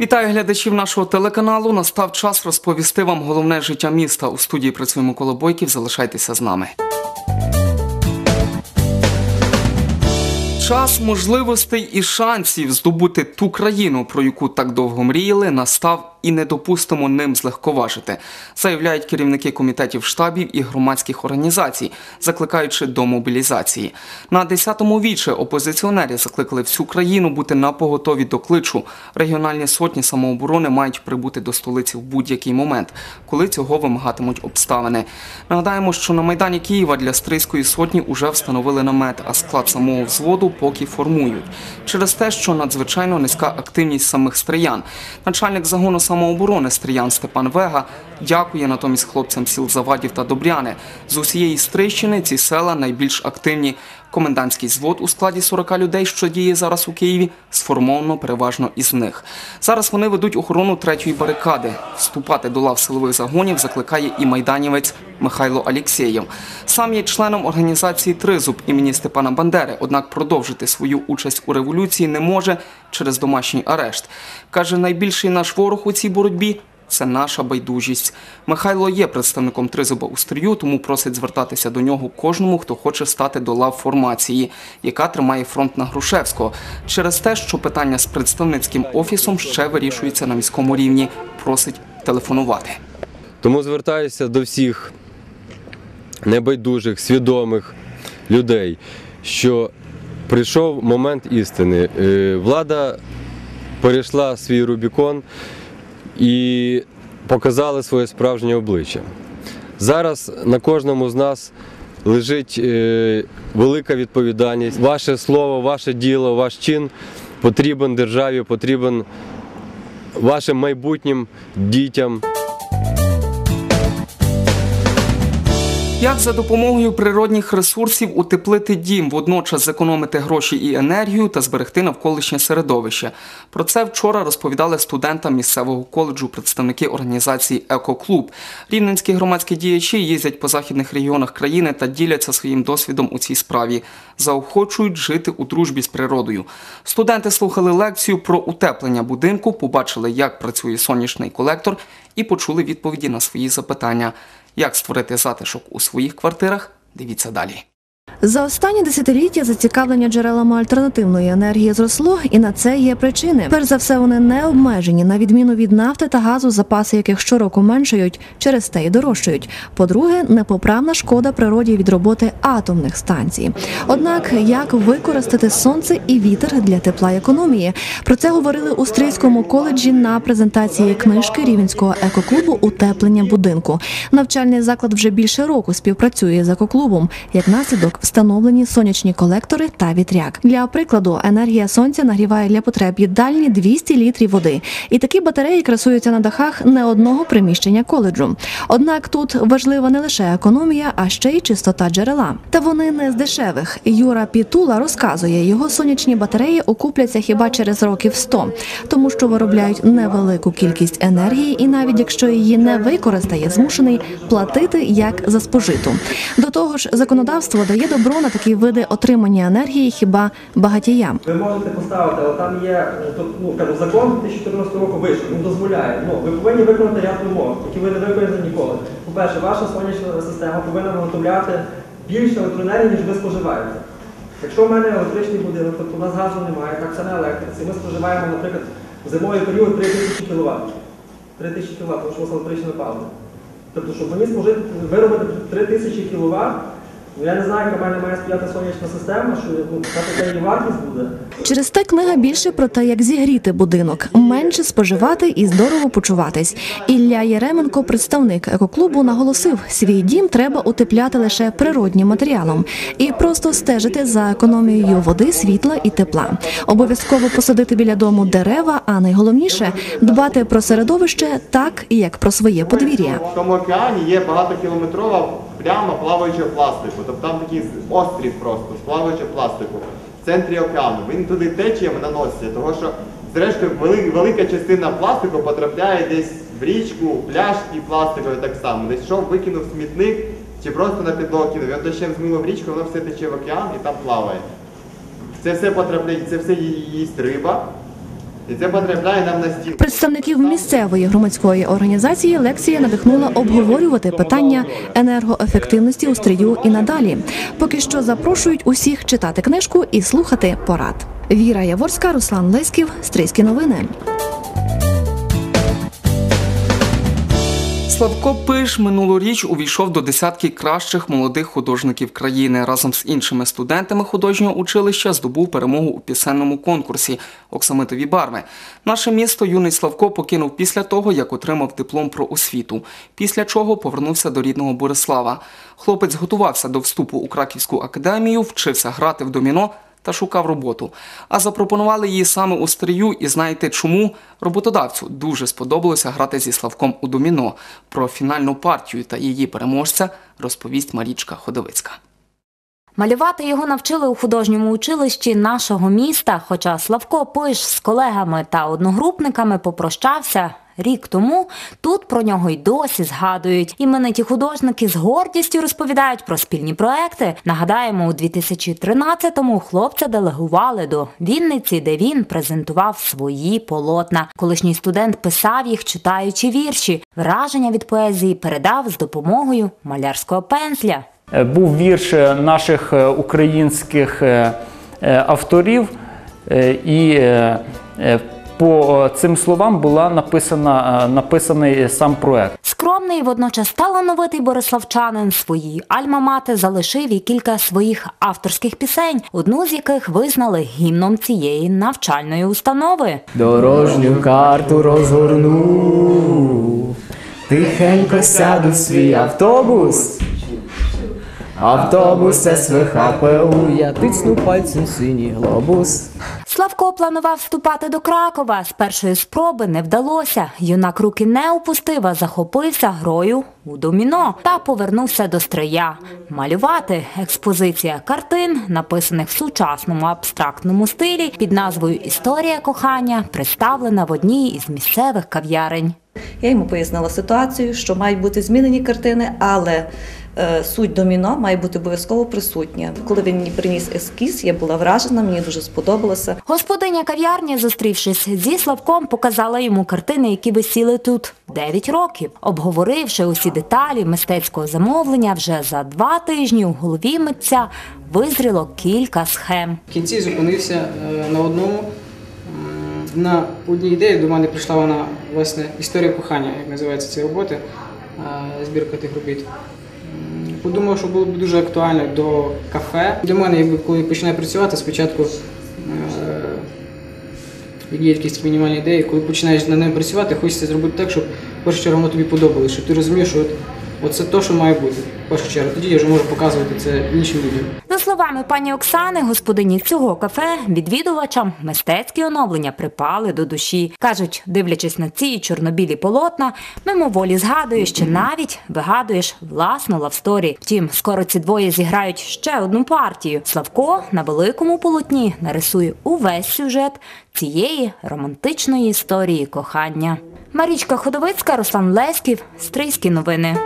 Вітаю глядачів нашого телеканалу. Настав час розповісти вам головне життя міста. У студії працює Микола Бойків. Залишайтеся з нами. Час можливостей і шансів здобути ту країну, про яку так довго мріяли, настав і не допустимо ним злегковажити, заявляють керівники комітетів штабів і громадських організацій, закликаючи до мобілізації. На 10-му віче опозиціонери закликали всю країну бути на поготові до кличу. Регіональні сотні самооборони мають прибути до столиці в будь-який момент, коли цього вимагатимуть обставини. Нагадаємо, що на майдані Києва для стрийської сотні уже встановили намет, а склад самого взводу поки формують. Через те, що надзвичайно низька активність самих стриян. Начальник загону самооборони Стріян Степан Вега дякує натомість хлопцям сіл Завадів та Добряни. З усієї Стрийщини ці села найбільш активні. Комендантський звод у складі 40 людей, що діє зараз у Києві, сформовано переважно із них. Зараз вони ведуть охорону третьої барикади. Вступати до лав силових загонів закликає і майданівець Михайло Алєксєєв. Сам є членом організації Тризуб імені Степана Бандери, однак продовжити свою участь у революції не може через домашній арешт. Каже, найбільший наш ворог у цій боротьбі це наша байдужість. Михайло є представником тризуба у стрію, тому просить звертатися до нього кожному, хто хоче стати до лав формації, яка тримає фронт на Грушевського, через те, що питання з представницьким офісом ще вирішується на міському рівні. Просить телефонувати. Тому звертаюся до всіх небайдужих, свідомих людей, що прийшов момент істини. Е, Влада перейшла свій Рубікон і показали своє справжнє обличчя. Зараз на кожному з нас лежить е, велика відповідальність. Ваше слово, ваше діло, ваш чин потрібен державі, потрібен вашим майбутнім дітям. Як за допомогою природних ресурсів утеплити дім, водночас зекономити гроші і енергію та зберегти навколишнє середовище? Про це вчора розповідали студентам місцевого коледжу представники організації Екоклуб. Рівненські громадські діячі їздять по західних регіонах країни та діляться своїм досвідом у цій справі. Заохочують жити у дружбі з природою. Студенти слухали лекцію про утеплення будинку, побачили, як працює сонячний колектор, і почули відповіді на свої запитання. Як створити затишок у своїх квартирах? Дивіться далі. За останні десятиліття зацікавлення джерелами альтернативної енергії зросло, і на це є причини. Перш за все, вони не обмежені, на відміну від нафти та газу, запаси яких щороку меншають, через те й дорожчають. По-друге, непоправна шкода природі від роботи атомних станцій. Однак, як використати сонце і вітер для тепла економії? Про це говорили у Стрийському коледжі на презентації книжки Рівенського екоклубу Утеплення будинку. Навчальний заклад вже більше року співпрацює з екоклубом. Як наслідок, встановлені сонячні колектори та вітряк. Для прикладу, енергія сонця нагріває для потреб їдальні 200 літрів води. І такі батареї красуються на дахах не одного приміщення коледжу. Однак тут важлива не лише економія, а ще й чистота джерела. Та вони не з дешевих. Юра Пітула розказує, його сонячні батареї окупляться хіба через років 100, тому що виробляють невелику кількість енергії, і навіть якщо її не використає, змушений платити як за спожиту. До того ж, законодавство дає добро на такі види отримання енергії хіба багатіям. Ви можете поставити, але там є е, ну, кажу, закон 2014 року вийшов, він дозволяє. Ну, ви повинні виконати ряд вимог, які ви не виконаєте ніколи. По-перше, ваша сонячна система повинна виготовляти більше електроенергії, ніж ви споживаєте. Якщо в мене електричний будинок, тобто у нас газу немає, так це на електриці, ми споживаємо, наприклад, в зимовий період 3000 кВт. 3000 кВт, тому що у нас електричне паливо. Тобто, щоб мені спожити, виробити 3000 кВт, ну я не знаю, яка в мене має стояти сонячна система, що ну, така така її вартість буде. Через те книга більше про те, як зігріти будинок, менше споживати і здорово почуватись. Ілля Єременко, представник екоклубу, наголосив, свій дім треба утепляти лише природнім матеріалом і просто стежити за економією води, світла і тепла. Обов'язково посадити біля дому дерева, а найголовніше дбати про середовище так, як про своє подвір'я. В тому океані є багатокілометрова пляма плаваючого пластику. Тобто там такий острів просто з плаваючого пластику в центрі океану. Він туди течіями наноситься, тому що зрештою вели- велика частина пластику потрапляє десь в річку, в пляшки пластикові так само. Десь йшов, викинув смітник чи просто на підлогу кинув. Його дощем змило в річку, воно все тече в океан і там плаває. Це все потрапляє, це все їсть риба. І це потрапляє нам на стіл. Представників місцевої громадської організації лекція надихнула обговорювати питання енергоефективності у стрію і надалі. Поки що запрошують усіх читати книжку і слухати порад. Віра Яворська, Руслан Леськів, Стрийські новини. Славко Пиш минулоріч увійшов до десятки кращих молодих художників країни. Разом з іншими студентами художнього училища здобув перемогу у пісенному конкурсі Оксамитові барви. Наше місто юний Славко покинув після того, як отримав диплом про освіту. Після чого повернувся до рідного Борислава. Хлопець готувався до вступу у Краківську академію, вчився грати в доміно та шукав роботу. А запропонували її саме у стрію, і знаєте чому? Роботодавцю дуже сподобалося грати зі Славком у доміно. Про фінальну партію та її переможця розповість Марічка Ходовицька. Малювати його навчили у художньому училищі нашого міста, хоча Славко Пиш з колегами та одногрупниками попрощався рік тому. Тут про нього й досі згадують. Імениті художники з гордістю розповідають про спільні проекти. Нагадаємо, у 2013-му хлопця делегували до Вінниці, де він презентував свої полотна. Колишній студент писав їх, читаючи вірші. Враження від поезії передав з допомогою малярського пензля. Е, Був вірш е, наших е, українських авторів, і по е, цим словам була написана, е, написаний сам проект. Скромний, водночас талановитий бориславчанин своїй альма-мати залишив і кілька своїх авторських пісень, одну з яких визнали гімном цієї навчальної установи. Дорожню карту розгорну, тихенько сяду в свій автобус. Автобус СВХПУ, я тицну пальцем синій глобус. Славко планував вступати до Кракова. З першої спроби не вдалося. Юнак руки не опустив, а захопився грою у доміно та повернувся до стрия. Малювати експозиція картин, написаних в сучасному абстрактному стилі під назвою Історія кохання, представлена в одній із місцевих кав'ярень. Я йому пояснила ситуацію, що мають бути змінені картини, але суть доміно має бути обов'язково присутня. Коли він мені приніс ескіз, я була вражена, мені дуже сподобалося. Господиня кав'ярні, зустрівшись зі Славком, показала йому картини, які висіли тут 9 років. Обговоривши усі деталі мистецького замовлення, вже за два тижні у голові митця визріло кілька схем. В кінці зупинився е, на одному. На одній ідеї до мене прийшла вона, власне, історія кохання, як називається ці роботи, е, збірка тих робіт. Подумав, що було б дуже актуально до кафе. Для мене, якби коли починаю працювати, спочатку е, є якісь мінімальні ідеї, коли починаєш над ним працювати, хочеться зробити так, щоб в першу чергу воно тобі подобалося, щоб ти розумів, що от, от це те, що має бути. В першу чергу. Тоді я вже можу показувати це іншим людям. Словами пані Оксани, господині цього кафе, відвідувачам мистецькі оновлення припали до душі. Кажуть, дивлячись на ці чорнобілі полотна, мимоволі згадуєш чи навіть вигадуєш власну лавсторі. Втім, скоро ці двоє зіграють ще одну партію. Славко на великому полотні нарисує увесь сюжет цієї романтичної історії кохання. Марічка Ходовицька, Руслан Леськів, Стрийські новини.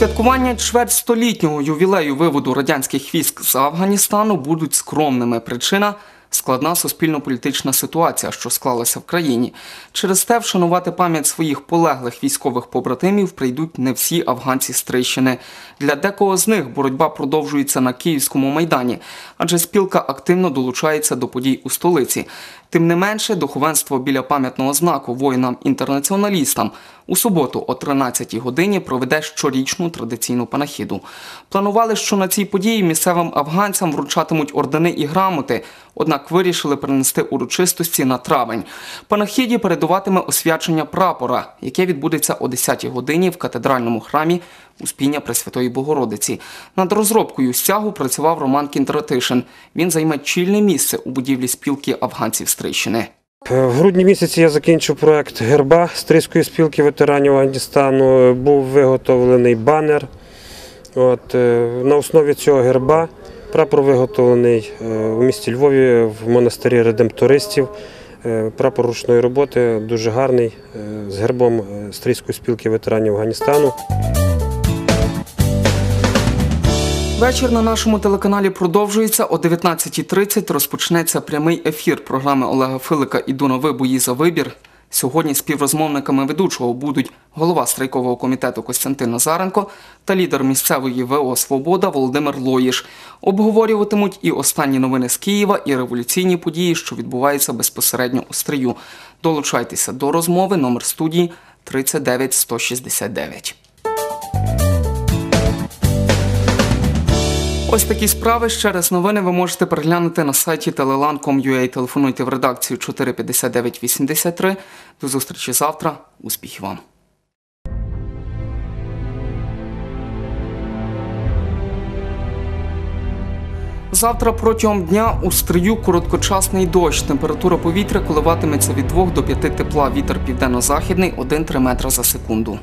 Святкування чвертьстолітнього ювілею виводу радянських військ з Афганістану будуть скромними. Причина складна суспільно-політична ситуація, що склалася в країні. Через те вшанувати пам'ять своїх полеглих військових побратимів прийдуть не всі афганці з Трищини. Для декого з них боротьба продовжується на Київському майдані, адже спілка активно долучається до подій у столиці. Тим не менше, духовенство біля пам'ятного знаку воїнам-інтернаціоналістам у суботу о 13-й годині проведе щорічну традиційну панахіду. Планували, що на цій події місцевим афганцям вручатимуть ордени і грамоти, однак вирішили перенести урочистості на травень. Панахіді передуватиме освячення прапора, яке відбудеться о 10-й годині в катедральному храмі Успіння Пресвятої Богородиці. Над розробкою стягу працював Роман Кінтратишин. Він займе чільне місце у будівлі спілки афганців Стрийщини. Е, В грудні місяці я закінчив проект герба Стрийської спілки ветеранів Афганістану. Був виготовлений банер. От, е, на основі цього герба прапор виготовлений е, у місті Львові в монастирі редемптористів. Е, Прапор ручної роботи дуже гарний е, з гербом е, Стрийської спілки ветеранів Афганістану. Вечір на нашому телеканалі продовжується. О 19.30 розпочнеться прямий ефір програми Олега Филика «Іду на ви бої за вибір. Сьогодні співрозмовниками ведучого будуть голова страйкового комітету Костянтин Назаренко та лідер місцевої ВО Свобода Володимир Лоїш. Обговорюватимуть і останні новини з Києва, і революційні події, що відбуваються безпосередньо у стрию. Долучайтеся до розмови. Номер студії 39 Ось такі справи. Ще раз новини ви можете переглянути на сайті telelan.com.ua. Телефонуйте в редакцію 459 83. До зустрічі завтра. Успіхів вам! Завтра протягом дня у стрию короткочасний дощ. Температура повітря коливатиметься від 2 до 5 тепла. Вітер південно-західний 1-3 метра за секунду.